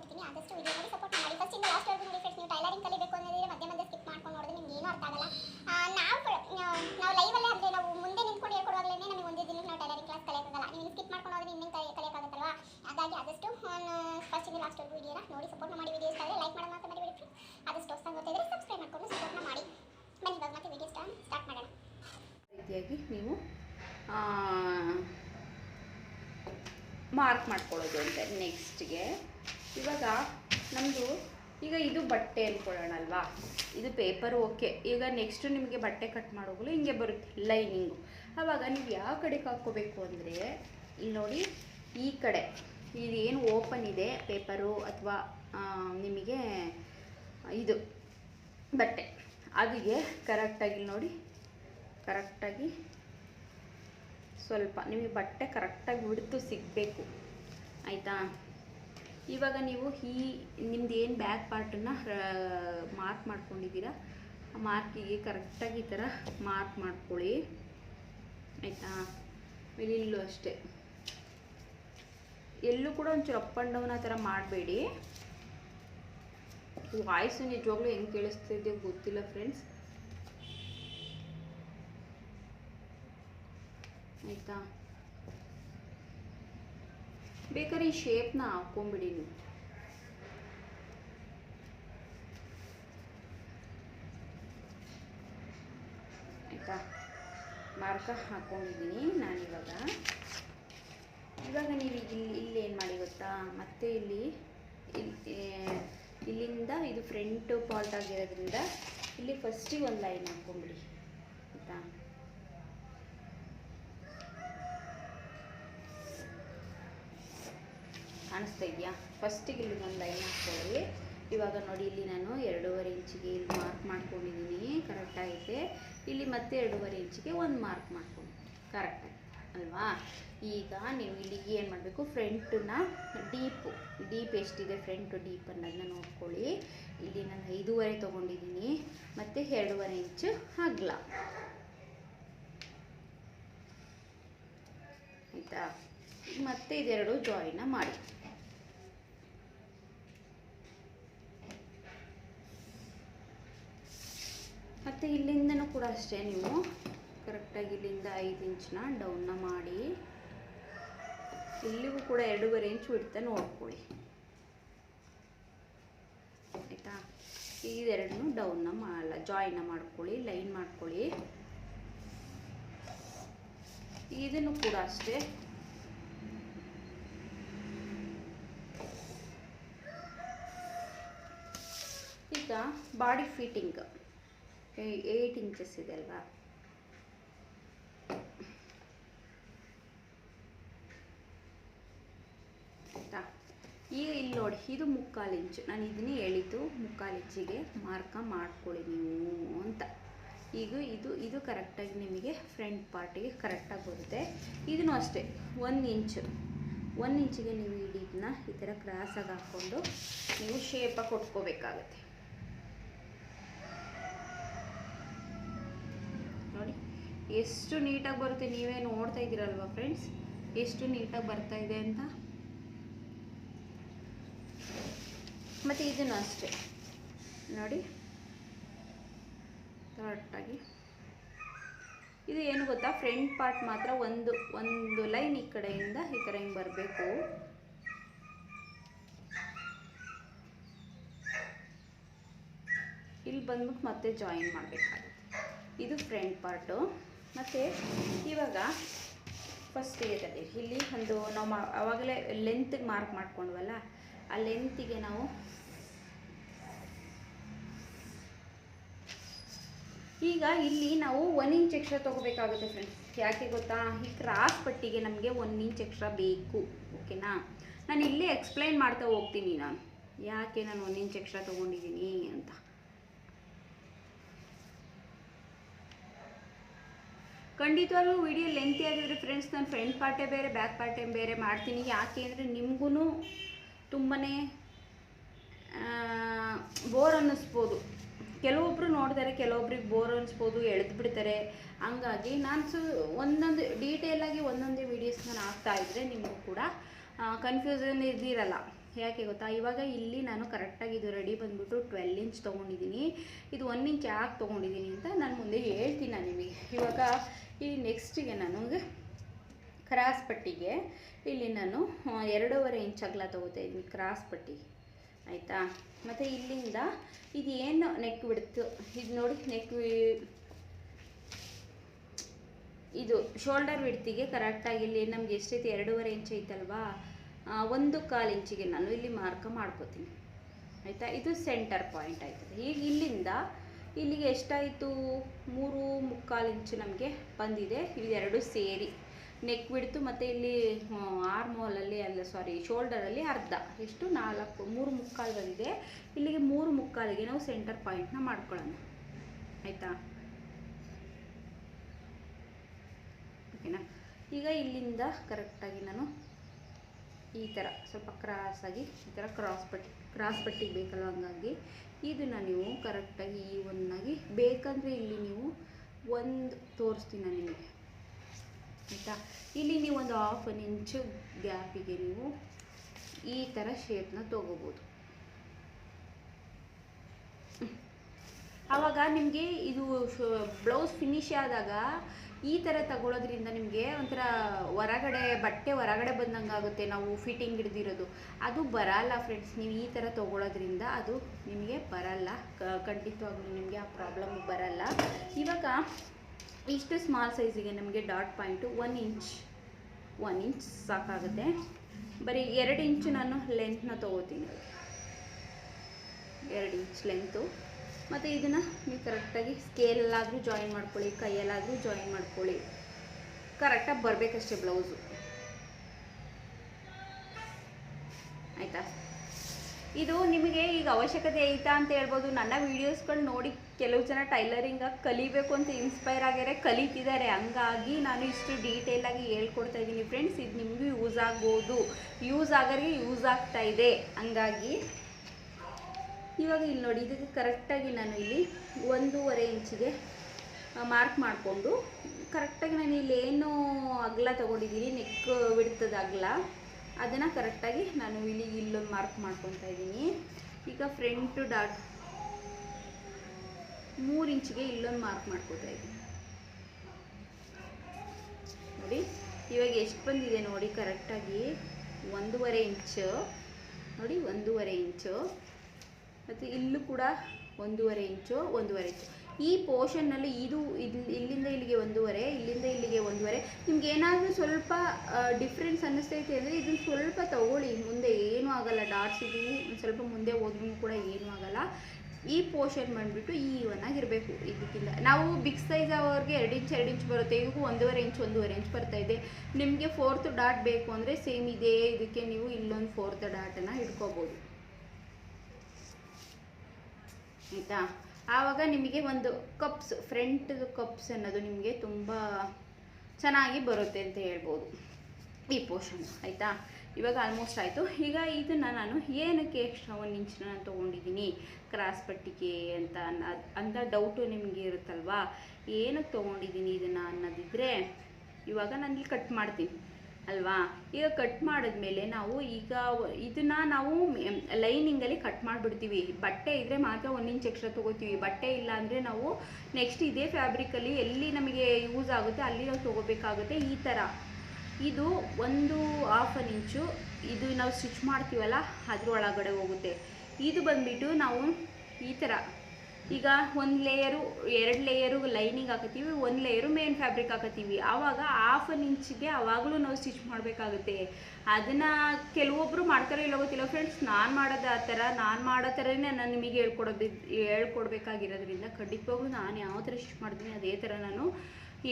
ತೋರಿಸ್ಕೊಡ್ತೀನಿ ಆದಷ್ಟು ವಿಡಿಯೋ ನೋಡಿ ಸಪೋರ್ಟ್ ಮಾಡಿ. ಫಸ್ಟ್ ಇಂದ ಲಾಸ್ಟ್ ವರೆಗೂ ನೋಡಿ ಫ್ರೆಂಡ್ಸ್ ನೀವು ಟೈಲರಿಂಗ್ ಕಲಿಬೇಕು ಅನ್ನೋದಿದ್ರೆ ಮಧ್ಯೆ ಮಧ್ಯೆ ಸ್ಕಿಪ್ ಮಾಡ್ಕೊಂಡು ನೋಡಿದ್ರೆ ನಿಮ್ಗೆ ಏನೂ ಅರ್ಥ ಆಗಲ್ಲ. ನಾವು ನಾವು ಲೈವ್ ಲೈವಲ್ಲೇ ಅಂದರೆ ನಾವು ಮುಂದೆ ನಿಂತ್ಕೊಂಡು ಹೇಳ್ಕೊಡುವಾಗಲೇ ನಮಗೆ ಒಂದೇ ದಿನಕ್ಕೆ ನಾವು ಟೈಲರಿಂಗ್ ಕ್ಲಾಸ್ ಕಲಿಯೋಕ್ಕಾಗಲ್ಲ. ನೀವು ಸ್ಕಿಪ್ ಮಾಡ್ಕೊಂಡು ಹೋದ್ರೆ ಇನ್ನೇನು ಕಲಿ, ಕಲಿಯೋಕ್ಕಾಗತ್ತಲ್ವಾ? ಹಾಗಾಗಿ ಆದಷ್ಟು ಫಸ್ಟ್ ಇಂದ ಲಾಸ್ಟ್ ವರೆಗೂ ವಿಡಿಯೋನ ನೋಡಿ ಸಪೋರ್ಟ್ ಮಾಡಿ ವಿಡಿಯೋ ಇಷ್ಟ ಲೈಕ್ ಮಾಡೋದು ಮಾತ್ರ ಮರಿಬೇಡಿ ಆದಷ್ಟು ಹೊಸ ಗೊತ್ತಿದ್ರೆ ಸಬ್ಸ್ಕ್ರೈಬ್ ಮಾಡ್ಕೊಂಡು ಸಪೋರ್ಟ್ ಮಾಡಿ. ಬನ್ನಿ, ಇವಾಗ ಮತ್ತೆ ವಿಡಿಯೋ ಸ್ಟಾರ್ಟ್ ಸ್ಟಾರ್ಟ್ ಮಾಡೋಣ. ರೀತಿಯಾಗಿ ನೀವು ಮಾರ್ಕ್ ಮಾಡ್ಕೊಳ್ಳೋದು ಅಂತ ನೆಕ್ಸ್ಟ್ಗೆ ಇವಾಗ ನಮ್ಮದು ಈಗ ಇದು ಬಟ್ಟೆ ಅಂದ್ಕೊಳ್ಳೋಣ ಅಲ್ವಾ ಇದು ಪೇಪರ್ ಓಕೆ ಈಗ ನೆಕ್ಸ್ಟ್ ನಿಮಗೆ ಬಟ್ಟೆ ಕಟ್ ಮಾಡೋಗಲು ಹಿಂಗೆ ಬರುತ್ತೆ ಲೈನಿಂಗು ಆವಾಗ ನೀವು ಯಾವ ಕಡೆಗೆ ಹಾಕ್ಕೋಬೇಕು ಅಂದರೆ, ಇಲ್ಲಿ ನೋಡಿ ಈ ಕಡೆ. ಇದು ಏನು ಓಪನ್ ಇದೆ ಪೇಪರು ಅಥವಾ ನಿಮಗೆ ಇದು ಬಟ್ಟೆ. ಅದಿಗೆ ಕರೆಕ್ಟಾಗಿ ನೋಡಿ ಕರೆಕ್ಟಾಗಿ ಸ್ವಲ್ಪ ನಿಮಗೆ ಬಟ್ಟೆ ಕರೆಕ್ಟಾಗಿ ಹಿಡಿದು ಸಿಗಬೇಕು. ಆಯಿತಾ? ಇವಾಗ ನೀವು ಈ ನಿಮ್ದು ಏನು ಬ್ಯಾಕ್ ಪಾರ್ಟನ್ನು ಮಾರ್ಕ್ ಮಾಡ್ಕೊಂಡಿದ್ದೀರಾ? ಮಾರ್ಕಿಗೆ ಕರೆಕ್ಟಾಗಿ ಈ ಥರ ಮಾರ್ಕ್ ಮಾಡ್ಕೊಳ್ಳಿ. ಆಯಿತಾ? ಇಲ್ಲೂ ಅಷ್ಟೇ. ಎಲ್ಲೂ ಕೂಡ ಒಂಚೂರು ಅಪ್ ಆ್ಯಂಡ್ ಡೌನ್ ಆ ಥರ ಮಾಡಬೇಡಿ. ವಾಯ್ಸು ನಿಜವಾಗ್ಲೂ ಹೆಂಗೆ ಕೇಳಿಸ್ತಿದೆಯೋ ಗೊತ್ತಿಲ್ಲ ಫ್ರೆಂಡ್ಸ್ ಆಯಿತಾ? ಬೇಕಾದ್ರೆ ಈ ಶೇಪ್ನ ಹಾಕ್ಕೊಂಬಿಡಿ ನೀವು. ಆಯಿತಾ? ಮಾರ್ಕ ಹಾಕ್ಕೊಂಡಿದ್ದೀನಿ ನಾನಿವಾಗ. ಇವಾಗ ನೀವು ಇಲ್ಲಿ ಇಲ್ಲಿ ಏನು ಮಾಡಿ ಗೊತ್ತಾ? ಮತ್ತೆ ಇಲ್ಲಿ ಇಲ್ಲಿ ಇಲ್ಲಿಂದ ಇದು ಫ್ರಂಟ್ ಪಾರ್ಟ್ ಆಗಿರೋದ್ರಿಂದ ಇಲ್ಲಿ ಫಸ್ಟಿಗೆ ಒಂದು ಲೈನ್ ಹಾಕ್ಕೊಂಬಿಡಿ ಆಯಿತಾ? ಕಾಣಿಸ್ತಾ ಇದೆಯಾ? ಫಸ್ಟಿಗೆ ಇಲ್ಲಿ ಒಂದು ಲೈನ್ ಹಾಕ್ಕೊಳ್ಳಿ. ಇವಾಗ ನೋಡಿ, ಇಲ್ಲಿ ನಾನು ಎರಡೂವರೆ ಇಂಚಿಗೆ ಇಲ್ಲಿ ಮಾರ್ಕ್ ಮಾಡ್ಕೊಂಡಿದ್ದೀನಿ. ಕರೆಕ್ಟಾಗೈತೆ ಇಲ್ಲಿ ಮತ್ತೆ ಎರಡೂವರೆ ಇಂಚಿಗೆ ಒಂದು ಮಾರ್ಕ್ ಮಾಡ್ಕೊಂಡು ಕರೆಕ್ಟಾಗಿ ಅಲ್ವಾ? ಈಗ ನೀವು ಇಲ್ಲಿ ಏನು ಮಾಡಬೇಕು? ಫ್ರಂಟನ್ನ ಡೀಪು ಡೀಪ್ ಎಷ್ಟಿದೆ? ಫ್ರಂಟು ಡೀಪ್ ಅನ್ನೋದನ್ನ ನೋಡ್ಕೊಳ್ಳಿ. ಇಲ್ಲಿ ನಾನು ಐದೂವರೆ ತೊಗೊಂಡಿದ್ದೀನಿ. ಮತ್ತು ಎರಡೂವರೆ ಇಂಚು ಅಗ್ಲ. ಆಯಿತಾ? ಮತ್ತೆ ಇದೆರಡು ಜಾಯಿನ ಮಾಡಿ ಮತ್ತು ಇಲ್ಲಿಂದನೂ ಕೂಡ ಅಷ್ಟೇ ನೀವು. ಕರೆಕ್ಟಾಗಿ ಇಲ್ಲಿಂದ ಐದು ಇಂಚನ್ನ ಡೌನ್ನ ಮಾಡಿ. ಇಲ್ಲಿಗೂ ಕೂಡ ಎರಡೂವರೆ ಇಂಚು ಬಿಡ್ತಾ ನೋಡ್ಕೊಳ್ಳಿ ಆಯಿತಾ? ಇದೆರಡನ್ನೂ ಡೌನ್ನ ಮಾಡಲ್ಲ ಜಾಯಿನ್ನ ಮಾಡ್ಕೊಳ್ಳಿ ಲೈನ್ ಮಾಡ್ಕೊಳ್ಳಿ. ಇದನ್ನು ಕೂಡ ಅಷ್ಟೇ. ಈಗ ಬಾಡಿ ಫಿಟ್ಟಿಂಗ್ ಏಯ್ಟ್ ಇಂಚಸ್ ಇದೆ ಅಲ್ವಾ? ಈಗ ಇಲ್ಲಿ ನೋಡಿ, ಇದು ಮುಕ್ಕಾಲು ಇಂಚು. ನಾನು ಇದನ್ನೇ ಹೇಳಿದ್ದು ಮುಕ್ಕಾಲು ಇಂಚಿಗೆ ಮಾರ್ಕ ಮಾಡ್ಕೊಳ್ಳಿ ನೀವು ಅಂತ. ಈಗ ಇದು ಇದು ಕರೆಕ್ಟಾಗಿ ನಿಮಗೆ ಫ್ರಂಟ್ ಪಾರ್ಟಿಗೆ ಕರೆಕ್ಟಾಗಿ ಬರುತ್ತೆ. ಇದನ್ನು ಅಷ್ಟೇ ಒಂದು ಇಂಚು ಒಂದು ಇಂಚಿಗೆ ನೀವು ಇದನ್ನ ಈ ಥರ ಕ್ರಾಸಾಗಿ ಹಾಕ್ಕೊಂಡು ನೀವು ಶೇಪಾಗಿ ಕೊಟ್ಕೋಬೇಕಾಗತ್ತೆ ನೋಡಿ ಎಷ್ಟು ನೀಟಾಗಿ ಬರುತ್ತೆ ನೀವೇ ನೋಡ್ತಾ ಇದ್ದೀರಲ್ವ ಫ್ರೆಂಡ್ಸ್ ಎಷ್ಟು ನೀಟಾಗಿ ಬರ್ತಾ ಇದೆ ಅಂತ? ಮತ್ತು ಇದನ್ನು ಅಷ್ಟೇ. ನೋಡಿ. ಕರೆಕ್ಟಾಗಿ. ಇದು ಏನು ಗೊತ್ತಾ? ಫ್ರಂಟ್ ಪಾರ್ಟ್ ಮಾತ್ರ ಒಂದು ಒಂದು ಲೈನ್ ಈ ಕಡೆಯಿಂದ ಈ ಥರ ಹಿಂಗೆ ಬರಬೇಕು. ಇಲ್ಲಿ ಬಂದ್ಬಿಟ್ಟು ಮತ್ತೆ ಜಾಯಿನ್ ಮಾಡಬೇಕಾಗುತ್ತೆ. ಇದು ಫ್ರಂಟ್ ಪಾರ್ಟು ಮತ್ತು ಇವಾಗ ಫಸ್ಟ್ ತಡಿ ಇಲ್ಲಿ ಒಂದು ನಾವು ಮಾ ಆವಾಗಲೇ ಲೆಂತ್ಗೆ ಮಾರ್ಕ್ ಮಾಡ್ಕೊಂಡ್ವಲ್ಲ, ಆ ಲೆಂತಿಗೆ ನಾವು ಈಗ ಇಲ್ಲಿ ನಾವು ಒನ್ ಇಂಚ್ ಎಕ್ಸ್ಟ್ರಾ ತೊಗೋಬೇಕಾಗುತ್ತೆ ಫ್ರೆಂಡ್ಸ್ ಯಾಕೆ ಗೊತ್ತಾ? ಈ ಕ್ರಾಸ್ ಪಟ್ಟಿಗೆ ನಮಗೆ ಒನ್ ಇಂಚ್ ಎಕ್ಸ್ಟ್ರಾ ಬೇಕು ಓಕೆನಾ ನಾನು ಇಲ್ಲೇ ಎಕ್ಸ್ಪ್ಲೈನ್ ಮಾಡ್ತಾ ಹೋಗ್ತೀನಿ ನಾನು. ಯಾಕೆ ನಾನು ಒನ್ ಇಂಚ್ ಎಕ್ಸ್ಟ್ರಾ ತೊಗೊಂಡಿದ್ದೀನಿ ಅಂತ. ಖಂಡಿತವಾಗ್ಲೂ ವಿಡಿಯೋ ಲೆಂತಿ ಆಗಿದ್ರೆ ಫ್ರೆಂಡ್ಸ್ ನಾನು ಫ್ರಂಟ್ ಪಾರ್ಟೇ ಬೇರೆ ಬ್ಯಾಕ್ ಪಾರ್ಟೇ ಬೇರೆ ಮಾಡ್ತೀನಿ. ಯಾಕೆ ಅಂದರೆ ನಿಮಗೂ ತುಂಬಾ ಬೋರ್ ಅನ್ನಿಸ್ಬೋದು. ಕೆಲವೊಬ್ಬರು ನೋಡ್ತಾರೆ, ಕೆಲವೊಬ್ರಿಗೆ ಬೋರ್ ಅನ್ನಿಸ್ಬೋದು, ಎಳೆದು ಬಿಡ್ತಾರೆ. ಹಂಗಾಗಿ ನಾನು ಸು ಒಂದೊಂದು ಡೀಟೇಲಾಗಿ ಒಂದೊಂದೇ ವೀಡಿಯೋಸ್ ನಾನು ಹಾಕ್ತಾ ಇದ್ದರೆ ನಿಮಗೂ ಕೂಡ ಕನ್ಫ್ಯೂಸನ್ ಇದ್ದಿರಲ್ಲ ಯಾಕೆ ಗೊತ್ತಾ? ಇವಾಗ ಇಲ್ಲಿ ನಾನು ಕರೆಕ್ಟಾಗಿ ಇದು ರೆಡಿ ಬಂದ್ಬಿಟ್ಟು ಟ್ವೆಲ್ ಇಂಚ್ ತೊಗೊಂಡಿದ್ದೀನಿ. ಇದು ಒನ್ ಇಂಚ್ ಯಾಕೆ ತೊಗೊಂಡಿದ್ದೀನಿ ಅಂತ ನಾನು ಮುಂದೆ ಹೇಳ್ತೀನಿ ನಾನು ನಿಮಗೆ. ಇವಾಗ ಈ ನೆಕ್ಸ್ಟಿಗೆ ನನಗೆ ಕ್ರಾಸ್ ಪಟ್ಟಿಗೆ ಇಲ್ಲಿ ನಾನು ಎರಡೂವರೆ ಇಂಚ್ ಅಗಲ ತೊಗೋತಾ ಇದ್ದೀನಿ ಕ್ರಾಸ್ ಪಟ್ಟಿ ಆಯಿತಾ? ಮತ್ತು ಇಲ್ಲಿಂದ ಇದು ಏನು ನೆಕ್ ಬಿಡ್ತು ಇದು ನೋಡಿ ನೆಕ್ ಇದು ಶೋಲ್ಡರ್ ವಿಡ್ತಿಗೆ ಕರೆಕ್ಟಾಗಿ ಇಲ್ಲಿ ನಮ್ಗೆ ಎಷ್ಟೈತಿ? ಎರಡೂವರೆ ಇಂಚ್ ಐತಲ್ವಾ? ಒಂದು ಕಾಲು ಇಂಚಿಗೆ ನಾನು ಇಲ್ಲಿ ಮಾರ್ಕ ಮಾಡ್ಕೋತೀನಿ. ಆಯಿತಾ? ಇದು ಸೆಂಟರ್ ಪಾಯಿಂಟ್ ಆಯ್ತದೆ ಈಗ ಇಲ್ಲಿಂದ ಇಲ್ಲಿಗೆ ಎಷ್ಟಾಯಿತು? ಮೂರು ಮುಕ್ಕಾಲು ಇಂಚು ನಮಗೆ ಬಂದಿದೆ. ಇವೆರಡು ಸೇರಿ. ನೆಕ್ ಬಿಡ್ತು ಮತ್ತು ಇಲ್ಲಿ ಆರ್ ಮೋಲಲ್ಲಿ ಅಲ್ಲ ಸಾರಿ ಶೋಲ್ಡರಲ್ಲಿ ಅರ್ಧ. ಎಷ್ಟು? ನಾಲ್ಕು, ಮೂರು ಮುಕ್ಕಾಲು ಬಂದಿದೆ. ಇಲ್ಲಿಗೆ ಮೂರು ಮುಕ್ಕಾಲಿಗೆ ನಾವು ಸೆಂಟರ್ ಪಾಯಿಂಟ್ನ ಮಾಡ್ಕೊಳ್ಳೋಣ. ಆಯಿತಾ? ಓಕೆನಾ ಈಗ ಇಲ್ಲಿಂದ ಕರೆಕ್ಟಾಗಿ ನಾನು ಈ ಥರ ಸ್ವಲ್ಪ ಕ್ರಾಸಾಗಿ ಈ ಥರ ಕ್ರಾಸ್ ಪಟ್ಟಿ, ಕ್ರಾಸ್ ಪಟ್ಟಿಗೆ ಬೇಕಲ್ವ ಹಂಗಾಗಿ ಇದನ್ನು ನೀವು ಕರೆಕ್ಟಾಗಿ ಈ ಒಂದಾಗಿ ಬೇಕಂದರೆ ಇಲ್ಲಿ ನೀವು ಒಂದು ತೋರಿಸ್ತೀನಿ ನಾನು ನಿಮಗೆ. ಆಯಿತಾ? ಇಲ್ಲಿ ನೀವು ಒಂದು ಹಾಫ್ ಒನ್ ಇಂಚು ಗ್ಯಾಪಿಗೆ ನೀವು ಈ ಥರ ಶೇಪ್ನ ತೊಗೋಬೋದು. ಆವಾಗ ನಿಮಗೆ ಇದು ಬ್ಲೌಸ್ ಫಿನಿಶ್ ಆದಾಗ ಈ ಥರ ತಗೊಳ್ಳೋದ್ರಿಂದ ನಿಮಗೆ ಒಂಥರ ಹೊರಗಡೆ, ಬಟ್ಟೆ ಹೊರಗಡೆ ಬಂದಂಗೆ ಆಗುತ್ತೆ ನಾವು ಫಿಟ್ಟಿಂಗ್ ಹಿಡ್ದಿರೋದು. ಅದು ಬರಲ್ಲ ಫ್ರೆಂಡ್ಸ್ ನೀವು ಈ ಥರ ತಗೊಳ್ಳೋದ್ರಿಂದ ಅದು ನಿಮಗೆ ಬರಲ್ಲ. ಖಂಡಿತವಾಗ್ಲೂ ನಿಮಗೆ ಆ ಪ್ರಾಬ್ಲಮ್ ಬರಲ್ಲ. ಇವಾಗ ಇಷ್ಟು ಸ್ಮಾಲ್ ಸೈಜಿಗೆ ನಮಗೆ dot point one inch one inch ಸಾಕಾಗುತ್ತೆ. ಬರೀ ಎರಡು ಇಂಚು ನಾನು ಲೆಂತ್ನ ತೊಗೋತೀನಿ. ಎರಡು ಇಂಚ್ ಲೆಂತು ಮತ್ತು ಇದನ್ನು ನೀವು ಕರೆಕ್ಟಾಗಿ ಸ್ಕೇಲಲ್ಲಾದರೂ ಜಾಯಿನ್ ಮಾಡ್ಕೊಳ್ಳಿ, ಕೈಯಲ್ಲಾದರೂ ಜಾಯಿನ್ ಮಾಡ್ಕೊಳ್ಳಿ. ಕರೆಕ್ಟಾಗಿ ಬರಬೇಕಷ್ಟೇ ಬ್ಲೌಸು ಆಯಿತಾ? ಇದು ನಿಮಗೆ ಈಗ ಅವಶ್ಯಕತೆ ಐತಾ ಅಂತ ಹೇಳ್ಬೋದು. ನನ್ನ ವೀಡಿಯೋಸ್ಗಳು ನೋಡಿ ಕೆಲವು ಜನ ಟೈಲರಿಂಗ ಕಲಿಬೇಕು ಅಂತ ಇನ್ಸ್ಪೈರ್ ಆಗ್ಯಾರೆ, ಕಲಿತಿದ್ದಾರೆ. ಹಂಗಾಗಿ ನಾನು ಇಷ್ಟು ಡೀಟೇಲಾಗಿ ಹೇಳ್ಕೊಡ್ತಾ ಇದ್ದೀನಿ ಫ್ರೆಂಡ್ಸ್ ಇದು ನಿಮಗೂ ಯೂಸ್ ಆಗ್ಬೋದು ಯೂಸ್ ಆಗೋರಿಗೆ ಯೂಸ್ ಆಗ್ತಾ ಇದೆ. ಹಂಗಾಗಿ ಇವಾಗ ಇಲ್ಲಿ ನೋಡಿ, ಇದಕ್ಕೆ ಕರೆಕ್ಟಾಗಿ ನಾನು ಇಲ್ಲಿ ಒಂದೂವರೆ ಇಂಚಿಗೆ ಮಾರ್ಕ್ ಮಾಡಿಕೊಂಡು ಕರೆಕ್ಟಾಗಿ ನಾನು ಇಲ್ಲಿ ಏನು ಅಗಲ ತೊಗೊಂಡಿದ್ದೀನಿ ನೆಕ್ ಬಿಡ್ತದ ಅಗಲ. ಅದನ್ನು ಕರೆಕ್ಟಾಗಿ ನಾನು ಇಲ್ಲಿ, ಇಲ್ಲೊಂದು ಮಾರ್ಕ್ ಮಾಡ್ಕೊತಾ ಇದ್ದೀನಿ. ಈಗ ಫ್ರಂಟ್ ಡಾಟ್ ಮೂರು ಇಂಚಿಗೆ ಇಲ್ಲೊಂದು ಮಾರ್ಕ್ ಮಾಡ್ಕೊತಾ ಇದ್ದೀನಿ. ನೋಡಿ, ಇವಾಗ ಎಷ್ಟು ಬಂದಿದೆ ನೋಡಿ ಕರೆಕ್ಟಾಗಿ ಒಂದೂವರೆ ಇಂಚು. ನೋಡಿ, ಒಂದೂವರೆ ಇಂಚು. ಮತ್ತು ಇಲ್ಲೂ ಕೂಡ ಒಂದೂವರೆ ಇಂಚು ಒಂದೂವರೆ ಇಂಚು. ಈ ಪೋರ್ಷನ್ನಲ್ಲಿ ಇದು ಇಲ್ಲಿ ಇಲ್ಲಿಂದ ಇಲ್ಲಿಗೆ ಒಂದೂವರೆ, ಇಲ್ಲಿಂದ ಇಲ್ಲಿಗೆ ಒಂದೂವರೆ. ನಿಮ್ಗೆ ಏನಾದರೂ ಸ್ವಲ್ಪ ಡಿಫ್ರೆನ್ಸ್ ಅನ್ನಿಸ್ತೈತೆ ಅಂದರೆ ಇದನ್ನು ಸ್ವಲ್ಪ ತಗೊಳ್ಳಿ. ಮುಂದೆ ಏನೂ ಆಗಲ್ಲ. ಡಾಟ್ಸ್ ಇದು ಸ್ವಲ್ಪ ಮುಂದೆ ಹೋದ್ರೂ ಕೂಡ ಏನೂ ಆಗಲ್ಲ. ಈ ಪೋರ್ಷನ್ ಬಂದುಬಿಟ್ಟು ಈ ಆಗಿರಬೇಕು ಇದಕ್ಕಿಂತ ನಾವು ಬಿಗ್ ಸೈಜ್ ಅವ್ರಿಗೆ ಎರಡು ಇಂಚ್ ಎರಡು ಇಂಚ್ ಬರುತ್ತೆ. ಇದಕ್ಕೂ ಒಂದೂವರೆ ಇಂಚ್ ಒಂದೂವರೆ ಇಂಚ್ ಬರ್ತಾ ಇದೆ. ನಿಮಗೆ ಫೋರ್ತ್ ಡಾಟ್ ಬೇಕು ಅಂದರೆ ಸೇಮ್ ಇದೆ ಇದಕ್ಕೆ ನೀವು ಇಲ್ಲೊಂದು ಫೋರ್ತ್ ಡಾಟನ್ನು ಇಟ್ಕೋಬೋದು ಆಯಿತಾ? ಆವಾಗ ನಿಮಗೆ ಒಂದು ಕಪ್ಸ್ ಫ್ರಂಟ್ ಕಪ್ಸ್ ಅನ್ನೋದು ನಿಮಗೆ ತುಂಬ ಚೆನ್ನಾಗಿ ಬರುತ್ತೆ ಅಂತ ಹೇಳ್ಬೋದು. ಈ ಪೋರ್ಷನ್ ಆಯಿತಾ? ಇವಾಗ ಆಲ್ಮೋಸ್ಟ್ ಆಯಿತು. ಈಗ ಇದನ್ನು ನಾನು ಏನಕ್ಕೆ ಎಕ್ಸ್ಟ್ರಾ ಒಂದು ಇಂಚನ್ನ ನಾನು ತೊಗೊಂಡಿದ್ದೀನಿ? ಕ್ರಾಸ್ ಪಟ್ಟಿಗೆ ಅಂತ ಅಂತ ಡೌಟು ನಿಮಗೆ ಇರುತ್ತಲ್ವಾ? ಏನಕ್ಕೆ ತೊಗೊಂಡಿದ್ದೀನಿ ಇದನ್ನು ಅನ್ನೋದಿದ್ರೆ, ಇವಾಗ ನಾನು ಇಲ್ಲಿ ಕಟ್ ಮಾಡ್ತೀನಿ. ಅಲ್ವಾ? ಈಗ ಕಟ್ ಮಾಡಿದ್ಮೇಲೆ ನಾವು ಈಗ ಇದನ್ನ ನಾವು ಲೈನಿಂಗಲ್ಲಿ ಕಟ್ ಮಾಡಿಬಿಡ್ತೀವಿ. ಬಟ್ಟೆ ಇದ್ದರೆ ಮಾತ್ರ ಒಂದು ಇಂಚ್ ಎಕ್ಸ್ಟ್ರಾ ತೊಗೋತೀವಿ. ಬಟ್ಟೆ ಇಲ್ಲ ಅಂದರೆ ನಾವು ನೆಕ್ಸ್ಟ್ ಇದೇ ಫ್ಯಾಬ್ರಿಕಲ್ಲಿ ಎಲ್ಲಿ ನಮಗೆ ಯೂಸ್ ಆಗುತ್ತೆ ಅಲ್ಲಿ ನಾವು ತೊಗೋಬೇಕಾಗುತ್ತೆ ಈ ಥರ ಇದು ಒಂದು ಹಾಫ್ ಅನ್ ಇಂಚು ಇದು ನಾವು ಸ್ಟಿಚ್ ಮಾಡ್ತೀವಲ್ಲ ಅದ್ರ ಒಳಗಡೆ ಹೋಗುತ್ತೆ. ಇದು ಬಂದ್ಬಿಟ್ಟು ನಾವು ಈ ಥರ ಈಗ ಒಂದು ಲೇಯರು ಎರಡು ಲೇಯರು ಲೈನಿಂಗ್ ಹಾಕತ್ತೀವಿ, ಒಂದು ಲೇಯರು ಮೇನ್ ಫ್ಯಾಬ್ರಿಕ್ ಹಾಕತ್ತೀವಿ. ಆವಾಗ ಹಾಫ್ ಅನ್ ಇಂಚಿಗೆ ಆವಾಗಲೂ ನಾವು ಸ್ಟಿಚ್ ಮಾಡಬೇಕಾಗುತ್ತೆ. ಅದನ್ನು ಕೆಲವೊಬ್ಬರು ಮಾಡ್ತಾರೋ ಇಲ್ಲ ಗೊತ್ತಿಲ್ಲ ಫ್ರೆಂಡ್ಸ್ ನಾನು ಮಾಡೋದು ಆ ಥರ, ನಾನು ಮಾಡೋ ಥರನೇ ನಾನು ನಿಮಗೆ ಹೇಳ್ಕೊಡೋದು, ಹೇಳ್ಕೊಡ್ಬೇಕಾಗಿರೋದ್ರಿಂದ ಖಂಡಿತವಾಗ್ಲೂ ನಾನು ಯಾವ ಥರ ಸ್ಟಿಚ್ ಮಾಡ್ತೀನಿ ಅದೇ ಥರ ನಾನು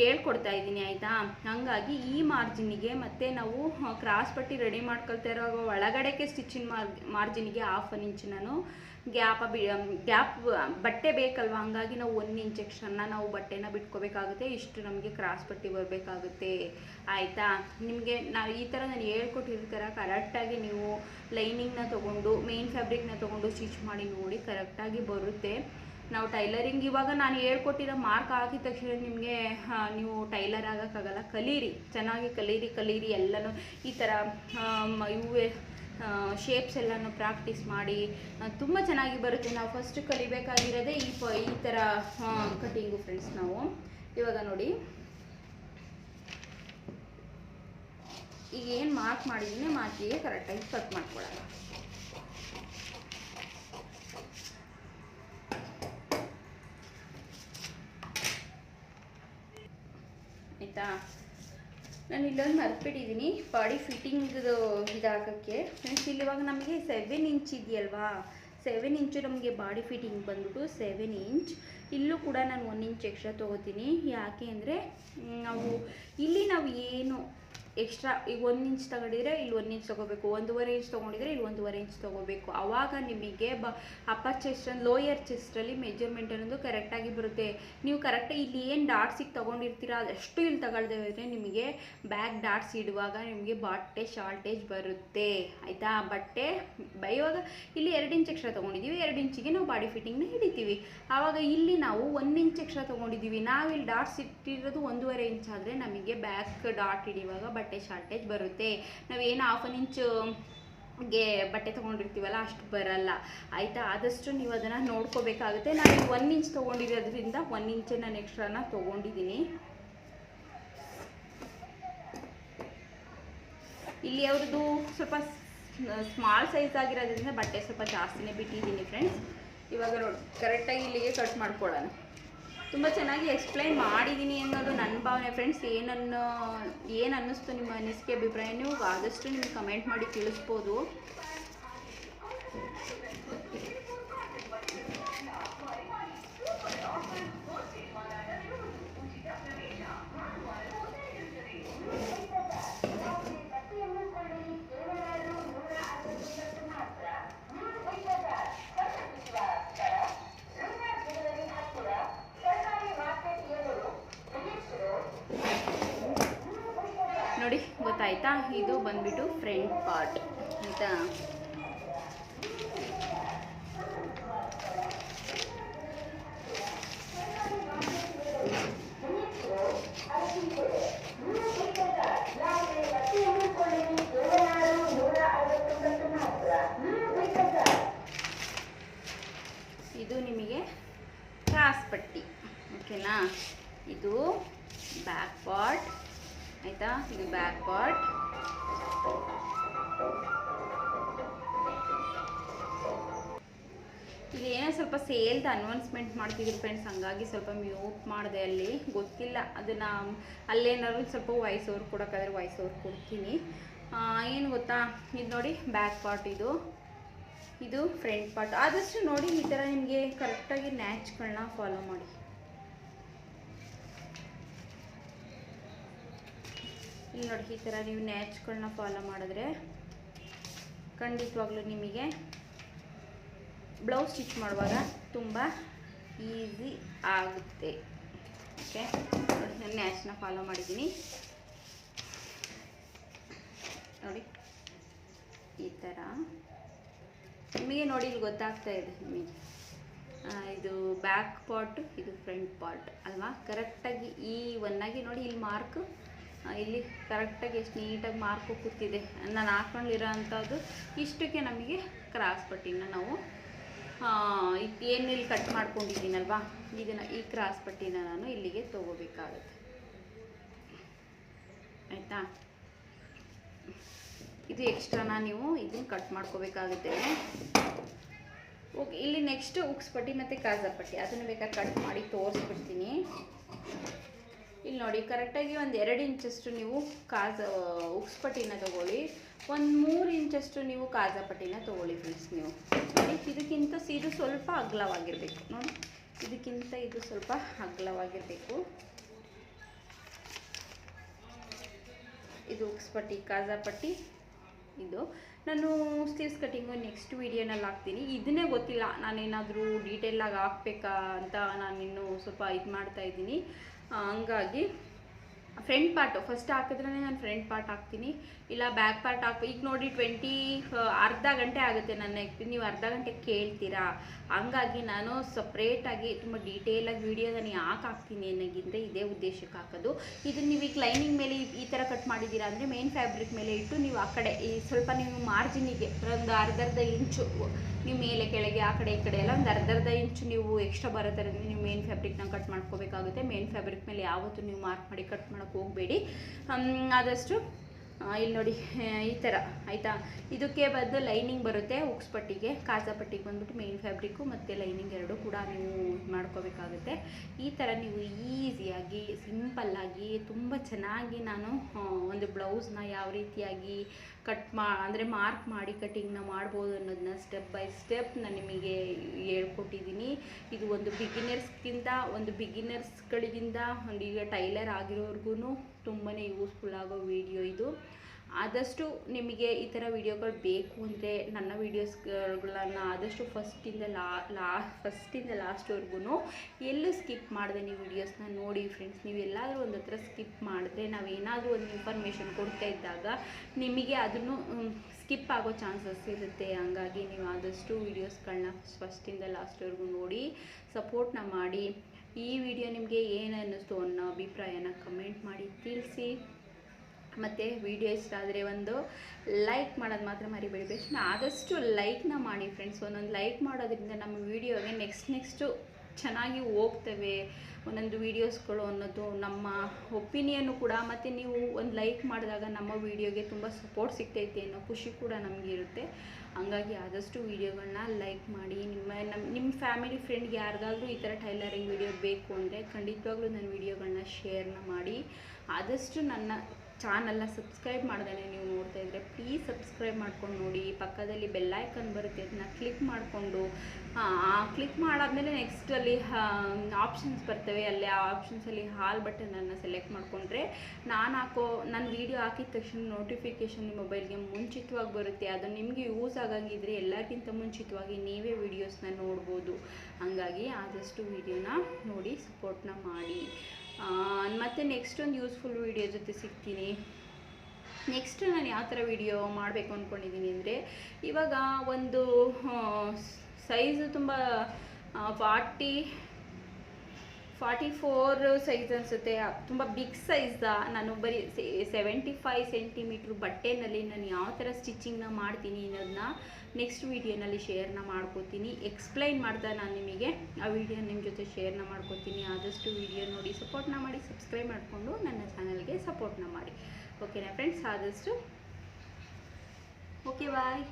ಹೇಳ್ಕೊಡ್ತಾ ಇದ್ದೀನಿ, ಆಯಿತಾ? ಹಾಗಾಗಿ ಈ ಮಾರ್ಜಿನಿಗೆ ಮತ್ತು ನಾವು ಕ್ರಾಸ್ ಪಟ್ಟಿ ರೆಡಿ ಮಾಡ್ಕೊಳ್ತಾ ಇರೋ ಒಳಗಡೆಗೆ stitching Mar ಮಾರ್ಜಿನಿಗೆ half an inch ನಾನು ಗ್ಯಾಪ ಬಿ ಗ್ಯಾಪ್ ಬಟ್ಟೆ ಬೇಕಲ್ವ? ಹಂಗಾಗಿ ನಾವು ಒಂದು ಇಂಜೆಕ್ಷನ್ನ ನಾವು ಬಟ್ಟೆನ ಬಿಟ್ಕೋಬೇಕಾಗುತ್ತೆ, ಇಷ್ಟು ನಮಗೆ ಕ್ರಾಸ್ ಪಟ್ಟಿ ಬರಬೇಕಾಗುತ್ತೆ. ಆಯಿತಾ? ನಿಮಗೆ ನಾನು ಈ ಥರ ನಾನು ಹೇಳ್ಕೊಟ್ಟಿರ್ತಾರೆ ಕರೆಕ್ಟಾಗಿ ನೀವು ಲೈನಿಂಗ್ನ ತೊಗೊಂಡು ಮೇನ್ ಫ್ಯಾಬ್ರಿಕ್ನ ತೊಗೊಂಡು ಸ್ಟಿಚ್ ಮಾಡಿ ನೋಡಿ ಕರೆಕ್ಟಾಗಿ ಬರುತ್ತೆ. ನಾವು ಟೈಲರಿಂಗ್ ಇವಾಗ ನಾನು ಹೇಳ್ಕೊಟ್ಟಿರೋ ಮಾರ್ಕ್ ಹಾಕಿದ ತಕ್ಷಣ ನಿಮಗೆ ನೀವು ಟೈಲರ್ ಆಗೋಕ್ಕಾಗಲ್ಲ, ಕಲೀರಿ. ಚೆನ್ನಾಗಿ ಕಲೀರಿ ಕಲೀರಿ ಎಲ್ಲನೂ. ಈ ಥರ ಇವೆ ಶೇಪ್ಸ್ ಎಲ್ಲನೂ ಪ್ರಾಕ್ಟೀಸ್ ಮಾಡಿ ತುಂಬ ಚೆನ್ನಾಗಿ ಬರುತ್ತೆ. ನಾವು ಫಸ್ಟ್ ಕಲಿಬೇಕಾಗಿರೋದೇ ಈ ಪ, ಈ ಥರ ಕಟಿಂಗು ಫ್ರೆಂಡ್ಸ್ ನಾವು. ಇವಾಗ ನೋಡಿ. ಈಗ ಏನು ಮಾರ್ಕ್ ಮಾಡಿದ್ದೀನಿ ಮಾರ್ಕಿಗೆ ಕರೆಕ್ಟಾಗಿ ಕಟ್ ಮಾಡ್ಕೊಳ್ಳೋಣ. ಆಯಿತಾ? ನಾನು ಇಲ್ಲೊಂದು ಮರ್ತ್ಬಿಟ್ಟಿದ್ದೀನಿ ಬಾಡಿ ಫಿಟ್ಟಿಂಗ್ದು ಇದಾಗೋಕ್ಕೆ. ಫ್ರೆಂಡ್ಸ್ ಇಲ್ಲಿ ಇವಾಗ ನಮಗೆ ಸೆವೆನ್ ಇಂಚ್ ಇದೆಯಲ್ವಾ? ಸೆವೆನ್ ಇಂಚು ನಮಗೆ ಬಾಡಿ ಫಿಟ್ಟಿಂಗ್ ಬಂದ್ಬಿಟ್ಟು ಸೆವೆನ್ ಇಂಚ್ ಇಲ್ಲೂ ಕೂಡ ನಾನು ಒನ್ ಇಂಚ್ ಎಕ್ಸ್ಟ್ರಾ ತೊಗೋತೀನಿ. ಯಾಕೆ ಅಂದರೆ ನಾವು ಇಲ್ಲಿ ನಾವು ಏನು ಎಕ್ಸ್ಟ್ರಾ ಈಗ ಒಂದು ಇಂಚ್ ತಗೊಂಡಿದ್ರೆ ಇಲ್ಲಿ ಒಂದು ಇಂಚ್ ತೊಗೋಬೇಕು, ಒಂದೂವರೆ ಇಂಚ್ ತೊಗೊಂಡಿದ್ರೆ ಇಲ್ಲಿ ಒಂದೂವರೆ ಇಂಚ್ ತೊಗೋಬೇಕು. ಆವಾಗ ನಿಮಗೆ ಬ ಅಪ್ಪರ್ ಚೆಸ್ಟ್ ಲೋಯರ್ ಚೆಸ್ಟಲ್ಲಿ ಮೆಜರ್ಮೆಂಟ್ ಅನ್ನೋದು ಕರೆಕ್ಟಾಗಿ ಬರುತ್ತೆ. ನೀವು ಕರೆಕ್ಟಾಗಿ ಇಲ್ಲಿ ಏನು ಡಾಟ್ಸಿಗೆ ತೊಗೊಂಡಿರ್ತೀರ ಅದಷ್ಟು ಇಲ್ಲಿ ತಗೊಳ್ದೆ ಹೋದರೆ ನಿಮಗೆ ಬ್ಯಾಕ್ ಡಾಟ್ಸ್ ಇಡುವಾಗ ನಿಮಗೆ ಬಟ್ಟೆ ಶಾರ್ಟೇಜ್ ಬರುತ್ತೆ. ಆಯಿತಾ? ಬಟ್ಟೆ ಬೈವಾಗ ಇಲ್ಲಿ ಎರಡು ಇಂಚ್ ಎಕ್ಸ್ಟ್ರಾ ತೊಗೊಂಡಿದ್ದೀವಿ, ಎರಡು ಇಂಚಿಗೆ ನಾವು ಬಾಡಿ ಫಿಟ್ಟಿಂಗ್ನ ಹಿಡಿತೀವಿ. ಆವಾಗ ಇಲ್ಲಿ ನಾವು ಒಂದು ಇಂಚ್ ಎಕ್ಸ್ಟ್ರಾ ತೊಗೊಂಡಿದ್ದೀವಿ. ನಾವು ಇಲ್ಲಿ ಡಾಟ್ಸ್ ಇಟ್ಟಿರೋದು ಒಂದೂವರೆ ಇಂಚ್ ಆದರೆ ನಮಗೆ ಬ್ಯಾಕ್ ಡಾಟ್ ಹಿಡಿಯುವಾಗ ಬಟ್ಟೆ ಶಾರ್ಟೇಜ್ ಬರುತ್ತೆ. ನಾವೇನು ಹಾಫ್ ಅನ್ ಇಂಚು ಗೆ ಬಟ್ಟೆ ತೊಗೊಂಡಿರ್ತೀವಲ್ಲ, ಅಷ್ಟು ಬರಲ್ಲ. ಆಯಿತಾ? ಆದಷ್ಟು ನೀವು ಅದನ್ನು ನೋಡ್ಕೋಬೇಕಾಗುತ್ತೆ. ನಾನು ಒನ್ ಇಂಚ್ ತೊಗೊಂಡಿರೋದ್ರಿಂದ ಒನ್ ಇಂಚೆ ನಾನು ಎಕ್ಸ್ಟ್ರಾನ ತೊಗೊಂಡಿದ್ದೀನಿ. ಇಲ್ಲಿ ಅವ್ರದ್ದು ಸ್ವಲ್ಪ ಸ್ಮಾಲ್ ಸೈಜ್ ಆಗಿರೋದ್ರಿಂದ ಬಟ್ಟೆ ಸ್ವಲ್ಪ ಜಾಸ್ತಿನೇ ಬಿಟ್ಟಿದ್ದೀನಿ ಫ್ರೆಂಡ್ಸ್ ಇವಾಗ ನೋಡಿ ಕರೆಕ್ಟಾಗಿ ಇಲ್ಲಿಗೆ ಕಟ್ ಮಾಡ್ಕೊಳ್ಳೋಣ. ತುಂಬ ಚೆನ್ನಾಗಿ ಎಕ್ಸ್ಪ್ಲೈನ್ ಮಾಡಿದ್ದೀನಿ ಅನ್ನೋದು ನನ್ನ ಭಾವನೆ. ಫ್ರೆಂಡ್ಸ್ ಏನನ್ನು ಏನು ಅನ್ನಿಸ್ತು ನಿಮ್ಮ ಅನಿಸಿಕೆ ಅಭಿಪ್ರಾಯ? ನೀವು ಆದಷ್ಟು ನಿಮ್ಗೆ ಕಮೆಂಟ್ ಮಾಡಿ ತಿಳಿಸ್ಬೋದು ನೋಡಿ ಗೊತ್ತಾಯ್ತಾ ಇದು ಬಂದ್ಬಿಟ್ಟು ಫ್ರಂಟ್ ಪಾರ್ಟ್ ಆಯಿತಾ? ಇದು ನಿಮಗೆ ಕ್ರಾಸ್ ಪಟ್ಟಿ. ಓಕೆನಾ? ಇದು ಬ್ಯಾಕ್ ಪಾರ್ಟ್ ಆಯಿತಾ? ಇದು ಬ್ಯಾಕ್ ಪಾರ್ಟ್ ಇದು ಏನೋ ಸ್ವಲ್ಪ ಸೇಲ್ದು ಅನೌನ್ಸ್ಮೆಂಟ್ ಮಾಡ್ತಿದ್ರು ಫ್ರೆಂಡ್ಸ್ ಹಂಗಾಗಿ ಸ್ವಲ್ಪ ಮ್ಯೂಟ್ ಮಾಡಿದೆ ಅಲ್ಲಿ. ಗೊತ್ತಿಲ್ಲ. ಅದನ್ನು ಅಲ್ಲೇನಾದ್ರು ಸ್ವಲ್ಪ ವಾಯ್ಸ್ ಓವರ್ ಕೊಡೋಕ್ಕಾದ್ರೆ ವಾಯ್ಸ್ ಓವರ್ ಕೊಡ್ತೀನಿ. ಏನು ಗೊತ್ತಾ? ಇದು ನೋಡಿ ಬ್ಯಾಕ್ ಪಾರ್ಟ್ ಇದು. ಇದು ಫ್ರಂಟ್ ಪಾರ್ಟ್ ಆದಷ್ಟು ನೋಡಿ ಈ ಥರ ನಿಮಗೆ ಕರೆಕ್ಟಾಗಿ ನ್ಯಾಚ್ಗಳನ್ನ ಫಾಲೋ ಮಾಡಿ. ಇಲ್ಲಿ ನೋಡಿ, ಈ ಥರ ನೀವು ನ್ಯಾಚ್ಗಳನ್ನ ಫಾಲೋ ಮಾಡಿದ್ರೆ ಖಂಡಿತವಾಗ್ಲೂ ನಿಮಗೆ ಬ್ಲೌಸ್ ಸ್ಟಿಚ್ ಮಾಡುವಾಗ ತುಂಬ ಈಸಿ ಆಗುತ್ತೆ. ಓಕೆ ನೋಡಿ, ನಾನು ನ್ಯಾಚ್ನ ಫಾಲೋ ಮಾಡಿದ್ದೀನಿ. ನೋಡಿ, ಈ ಥರ ನಿಮಗೆ ನೋಡಿ, ಇಲ್ಲಿ ಗೊತ್ತಾಗ್ತಾ ಇದೆ ನಿಮಗೆ. ಇದು ಬ್ಯಾಕ್ ಪಾರ್ಟ್ ಇದು ಫ್ರಂಟ್ ಪಾರ್ಟ್ ಅಲ್ವಾ? ಕರೆಕ್ಟಾಗಿ ಈ ಒನ್ನಾಗಿ ನೋಡಿ, ಇಲ್ಲಿ ಮಾರ್ಕ್ ಇಲ್ಲಿ ಕರೆಕ್ಟಾಗಿ ಎಷ್ಟು ನೀಟಾಗಿ ಮಾರ್ಕು ಕೂತಿದೆ. ನಾನು ಹಾಕೊಂಡಿರೋ ಅಂಥದ್ದು ಇಷ್ಟಕ್ಕೆ ನಮಗೆ ಕ್ರಾಸ್ ಪಟ್ಟಿನ ನಾವು ಏನು ಇಲ್ಲಿ ಕಟ್ ಮಾಡ್ಕೊಂಡಿದ್ದೀನಲ್ವಾ, ಇದನ್ನು ಈ ಕ್ರಾಸ್ ಪಟ್ಟಿನ ನಾನು ಇಲ್ಲಿಗೆ ತೊಗೋಬೇಕಾಗುತ್ತೆ. ಆಯಿತಾ? ಇದು ಎಕ್ಸ್ಟ್ರಾನ ನೀವು ಇದನ್ನು ಕಟ್ ಮಾಡ್ಕೋಬೇಕಾಗುತ್ತೆ. ಓಕೆ, ಇಲ್ಲಿ ನೆಕ್ಸ್ಟ್ ಉಕ್ಸ್ ಪಟ್ಟಿ ಮತ್ತು ಕಾಜಾ ಪಟ್ಟಿ. ಅದನ್ನು ಬೇಕಾದ್ರೆ ಕಟ್ ಮಾಡಿ ತೋರಿಸ್ಬಿಡ್ತೀನಿ. ಇಲ್ಲಿ ನೋಡಿ ಕರೆಕ್ಟಾಗಿ ಒಂದು ಎರಡು ಇಂಚಷ್ಟು ನೀವು ಕಾಜ ಉಕ್ಸ್ ಪಟ್ಟಿನ ತಗೊಳ್ಳಿ. ಒಂದು ಮೂರು ಇಂಚಷ್ಟು ನೀವು ಕಾಜ ಪಟ್ಟಿನ ತಗೊಳ್ಳಿ ಫ್ರೆಂಡ್ಸ್ ನೀವು. ನೋಡಿ ಇದಕ್ಕಿಂತ ಇದು ಸ್ವಲ್ಪ ಅಗಲವಾಗಿರಬೇಕು. ನೋಡಿ ಇದಕ್ಕಿಂತ ಇದು ಸ್ವಲ್ಪ ಅಗಲವಾಗಿರಬೇಕು. ಇದು ಉಕ್ಸ್ ಪಟ್ಟಿ ಕಾಜಾ ಪಟ್ಟಿ ಇದು. ನಾನು ಸ್ಲೀವ್ಸ್ ಕಟ್ಟಿಂಗು ನೆಕ್ಸ್ಟ್ ವೀಡಿಯೋನಲ್ಲಿ ಹಾಕ್ತೀನಿ. ಇದನ್ನೇ ಗೊತ್ತಿಲ್ಲ. ನಾನೇನಾದರೂ ಡೀಟೇಲಾಗಿ ಹಾಕ್ಬೇಕಾ ಅಂತ ನಾನು ಇನ್ನೂ ಸ್ವಲ್ಪ ಇದು ಮಾಡ್ತಾ ಇದ್ದೀನಿ. ಆ, ಹಂಗಾಗಿ ಫ್ರಂಟ್ ಪಾರ್ಟು ಫಸ್ಟ್ ಹಾಕಿದ್ರೆ ನಾನು ಫ್ರಂಟ್ ಪಾರ್ಟ್ ಹಾಕ್ತೀನಿ. ಇಲ್ಲ ಬ್ಯಾಕ್ ಪಾರ್ಟ್ ಹಾಕ್, ಈಗ ನೋಡಿ ಟ್ವೆಂಟಿ ಅರ್ಧ ಗಂಟೆ ಆಗುತ್ತೆ ನನ್ನ ನೀವು ಅರ್ಧ ಗಂಟೆ ಕೇಳ್ತೀರಾ. ಹಂಗಾಗಿ ನಾನು ಸಪ್ರೇಟಾಗಿ ತುಂಬ ಡೀಟೇಲಾಗಿ ವೀಡಿಯೋ ನಾನು ಯಾಕೆ ಹಾಕ್ತೀನಿ ಅನ್ನೋಗಿಂದ್ರೆ ಇದೇ ಉದ್ದೇಶಕ್ಕೆ ಹಾಕೋದು. ಇದನ್ನು ನೀವು ಈಗ ಲೈನಿಂಗ್ ಮೇಲೆ ಈ- ಕಟ್ ಮಾಡಿದ್ದೀರಾ ಅಂದರೆ ಮೇನ್ ಫ್ಯಾಬ್ರಿಕ್ ಮೇಲೆ ಇಟ್ಟು ನೀವು ಆ ಕಡೆ ಈ ಸ್ವಲ್ಪ ನೀವು ಮಾರ್ಜಿನಿಗೆ ಒಂದು ಅರ್ಧ ಅರ್ಧ ಇಂಚು ನೀವು ಮೇಲೆ ಕೆಳಗೆ, ಆ ಕಡೆ ಈ ಕಡೆ ಎಲ್ಲ ಒಂದು ಅರ್ಧ ಅರ್ಧ ಇಂಚು ನೀವು ಎಕ್ಸ್ಟ್ರಾ ಬರೋ ನೀವು ಮೇನ್ ಫ್ಯಾಬ್ರಿಕ್ನ ಕಟ್ ಮಾಡ್ಕೋಬೇಕಾಗುತ್ತೆ. ಮೇನ್ ಫ್ಯಾಬ್ರಿಕ್ ಮೇಲೆ ಯಾವತ್ತೂ ನೀವು ಮಾರ್ಕ್ ಮಾಡಿ ಕಟ್ ಮಾಡೋಕ್ಕೆ ಹೋಗಬೇಡಿ. ಆದಷ್ಟು ಇಲ್ಲಿ ನೋಡಿ ಈ ಥರ ಆಯಿತಾ? ಇದಕ್ಕೆ ಬಂದು ಲೈನಿಂಗ್ ಬರುತ್ತೆ ಉಕ್ಸ್ ಪಟ್ಟಿಗೆ ಕಾಜಾ ಪಟ್ಟಿಗೆ ಬಂದ್ಬಿಟ್ಟು ಮೇನ್ ಫ್ಯಾಬ್ರಿಕ್ಕು ಮತ್ತು ಲೈನಿಂಗ್ ಎರಡು ಕೂಡ ನೀವು ಮಾಡ್ಕೋಬೇಕಾಗುತ್ತೆ. ಈ ಥರ ನೀವು ಈಸಿಯಾಗಿ ಸಿಂಪಲ್ಲಾಗಿ ತುಂಬ ಚೆನ್ನಾಗಿ ನಾನು ಒಂದು ಬ್ಲೌಸ್ನ ಯಾವ ರೀತಿಯಾಗಿ ಕಟ್ ಮಾ, ಅಂದರೆ ಮಾರ್ಕ್ ಮಾಡಿ ಕಟಿಂಗ್ನ ಮಾಡ್ಬೋದು ಅನ್ನೋದನ್ನ ಸ್ಟೆಪ್ ಬೈ ಸ್ಟೆಪ್ ನಾನು ನಿಮಗೆ ಹೇಳ್ಕೊಟ್ಟಿದ್ದೀನಿ ಇದು ಒಂದು ಬಿಗಿನರ್ಸ್ಗಿಂತ ಒಂದು ಬಿಗಿನರ್ಸ್ಗಳಿಂದ ಒಂದು ಈಗ ಟೈಲರ್ ಆಗಿರೋರ್ಗು ತುಂಬಾ ಯೂಸ್ಫುಲ್ ಆಗೋ ವಿಡಿಯೋ ಇದು. ಆದಷ್ಟು ನಿಮಗೆ ಈ ಥರ ವಿಡಿಯೋಗಳು ಬೇಕು ಅಂದರೆ ನನ್ನ ವೀಡಿಯೋಸ್ಗಳನ್ನ ಆದಷ್ಟು ಫಸ್ಟಿಂದ ಲಾ ಲಾ, ಫಸ್ಟಿಂದ ಲಾಸ್ಟ್ವರೆಗೂ ಎಲ್ಲೂ ಸ್ಕಿಪ್ ಮಾಡಿದೆ ನೀವು ವೀಡಿಯೋಸ್ನ ನೋಡಿ ಫ್ರೆಂಡ್ಸ್, ನೀವು ಎಲ್ಲಾದರೂ ಒಂದು ಹತ್ರ ಸ್ಕಿಪ್ ಮಾಡಿದ್ರೆ ನಾವು ಏನಾದರೂ ಒಂದು ಇನ್ಫಾರ್ಮೇಷನ್ ಕೊಡ್ತಾ ಇದ್ದಾಗ ನಿಮಗೆ ಅದನ್ನು ಸ್ಕಿಪ್ ಆಗೋ ಚಾನ್ಸಸ್ ಇರುತ್ತೆ. ಹಂಗಾಗಿ ನೀವು ಆದಷ್ಟು ವೀಡಿಯೋಸ್ಗಳನ್ನ ಫಸ್ಟಿಂದ ಲಾಸ್ಟ್ವರೆಗೂ ನೋಡಿ, ಸಪೋರ್ಟ್ನ ಮಾಡಿ. ಈ ವಿಡಿಯೋ ನಿಮಗೆ ಏನು ಅನ್ನಿಸ್ತು ಅನ್ನೋ ಅಭಿಪ್ರಾಯನ ಕಮೆಂಟ್ ಮಾಡಿ ತಿಳಿಸಿ. ಮತ್ತು ವಿಡಿಯೋ ಇಷ್ಟ ಆದರೆ ಒಂದು ಲೈಕ್ ಮಾಡೋದು ಮಾತ್ರ ಮರಿಬೇಡಿ ಫ್ರೆಂಡ್ಸ್ ಆದಷ್ಟು ಲೈಕ್ನ ಮಾಡಿ ಫ್ರೆಂಡ್ಸ್ ಒಂದೊಂದು ಲೈಕ್ ಮಾಡೋದ್ರಿಂದ ನಮ್ಮ ವಿಡಿಯೋಗೆ ನೆಕ್ಸ್ಟ್ ನೆಕ್ಸ್ಟು ಚೆನ್ನಾಗಿ ಹೋಗ್ತವೆ. ಒಂದೊಂದು ವೀಡಿಯೋಸ್ಗಳು ಅನ್ನೋದು ನಮ್ಮ ಒಪಿನಿಯನ್ನು ಕೂಡ ಮತ್ತು ನೀವು ಒಂದು ಲೈಕ್ ಮಾಡಿದಾಗ ನಮ್ಮ ವೀಡಿಯೋಗೆ ತುಂಬ ಸಪೋರ್ಟ್ ಸಿಗ್ತೈತೆ ಅನ್ನೋ ಖುಷಿ ಕೂಡ ನಮಗೆ ಇರುತ್ತೆ. ಹಂಗಾಗಿ ಆದಷ್ಟು ವೀಡಿಯೋಗಳನ್ನ ಲೈಕ್ ಮಾಡಿ ನಿಮ್ಮ ನಮ್ಮ ನಿಮ್ಮ ಫ್ಯಾಮಿಲಿ ಫ್ರೆಂಡ್ಗೆ ಯಾರಿಗಾದ್ರೂ ಈ ಥರ ಟೈಲರಿಂಗ್ ವೀಡಿಯೋ ಬೇಕು ಅಂದರೆ ಖಂಡಿತವಾಗ್ಲೂ ನನ್ನ ವೀಡಿಯೋಗಳನ್ನ ಶೇರ್ನ ಮಾಡಿ. ಆದಷ್ಟು ನನ್ನ ಚಾನಲ್ನ ಸಬ್ಸ್ಕ್ರೈಬ್ ಮಾಡ್ದೇ ನೀವು ನೋಡ್ತಾ ಇದ್ದರೆ ಪ್ಲೀಸ್ ಸಬ್ಸ್ಕ್ರೈಬ್ ಮಾಡ್ಕೊಂಡು ನೋಡಿ. ಪಕ್ಕದಲ್ಲಿ ಬೆಲ್ಲೈಕನ್ ಬರುತ್ತೆ ಅದನ್ನ ಕ್ಲಿಕ್ ಮಾಡಿಕೊಂಡು. ಕ್ಲಿಕ್ ಮಾಡಾದ್ಮೇಲೆ ನೆಕ್ಸ್ಟ್ ಅಲ್ಲಿ ಆಪ್ಷನ್ಸ್ ಬರ್ತವೆ. ಅಲ್ಲಿ ಆ ಆಪ್ಷನ್ಸಲ್ಲಿ ಹಾಲ್ ಬಟನನ್ನು ಸೆಲೆಕ್ಟ್ ಮಾಡಿಕೊಂಡ್ರೆ ನಾನು ಹಾಕೋ ನನ್ನ ವೀಡಿಯೋ ಹಾಕಿದ ತಕ್ಷಣ ನೋಟಿಫಿಕೇಷನ್ ನಿಮ್ಮ ಮೊಬೈಲ್ಗೆ ಮುಂಚಿತವಾಗಿ ಬರುತ್ತೆ. ಅದು ನಿಮಗೆ ಯೂಸ್ ಆಗಂಗಿದ್ರೆ ಎಲ್ಲರಿಗಿಂತ ಮುಂಚಿತವಾಗಿ ನೀವೇ ವೀಡಿಯೋಸ್ನ ನೋಡ್ಬೋದು. ಹಂಗಾಗಿ ಆದಷ್ಟು ವೀಡಿಯೋನ ನೋಡಿ ಸಪೋರ್ಟ್ನ ಮಾಡಿ. ಮತ್ತೆ ನೆಕ್ಸ್ಟ್ ಒಂದು ಯೂಸ್ಫುಲ್ ವೀಡಿಯೋ ಜೊತೆ ಸಿಗ್ತೀನಿ. ನೆಕ್ಸ್ಟ್ ನಾನು ಯಾವ ಥರ ವಿಡಿಯೋ ಮಾಡಬೇಕು ಅಂದ್ಕೊಂಡಿದ್ದೀನಿ ಅಂದರೆ, ಇವಾಗ ಒಂದು ಸೈಜು ತುಂಬ ಫಾರ್ಟಿ ಫಾರ್ಟಿ ಫೋರ್ ಸೈಜ್ ಅನಿಸುತ್ತೆ. ತುಂಬ ಬಿಗ್ ಸೈಜ್ದ ನಾನು ಬರೀ ಸೆವೆಂಟಿ ಫೈವ್ ಸೆಂಟಿಮೀಟ್ರ್ ಬಟ್ಟೆನಲ್ಲಿ ನಾನು ಯಾವ ಥರ ಸ್ಟಿಚಿಂಗ್ನ ಮಾಡ್ತೀನಿ ಅನ್ನೋದನ್ನ ನೆಕ್ಸ್ಟ್ ವೀಡಿಯೋನಲ್ಲಿ ಶೇರ್ನ ಮಾಡ್ಕೋತೀನಿ. ಎಕ್ಸ್ಪ್ಲೈನ್ ಮಾಡ್ತಾ ನಾನು ನಿಮಗೆ. ಆ ವಿಡಿಯೋ ನಿಮ್ಮ ಜೊತೆ ಶೇರ್ನ ಮಾಡ್ಕೋತೀನಿ. ಆದಷ್ಟು ವಿಡಿಯೋ ನೋಡಿ ಸಪೋರ್ಟ್ನ ಮಾಡಿ ಸಬ್ಸ್ಕ್ರೈಬ್ ಮಾಡಿಕೊಂಡು ನನ್ನ ಚಾನಲ್ಗೆ ಸಪೋರ್ಟ್ನ ಮಾಡಿ. ಓಕೆನಾ ಫ್ರೆಂಡ್ಸ್ ಆದಷ್ಟು ಓಕೆ ಬಾಯ್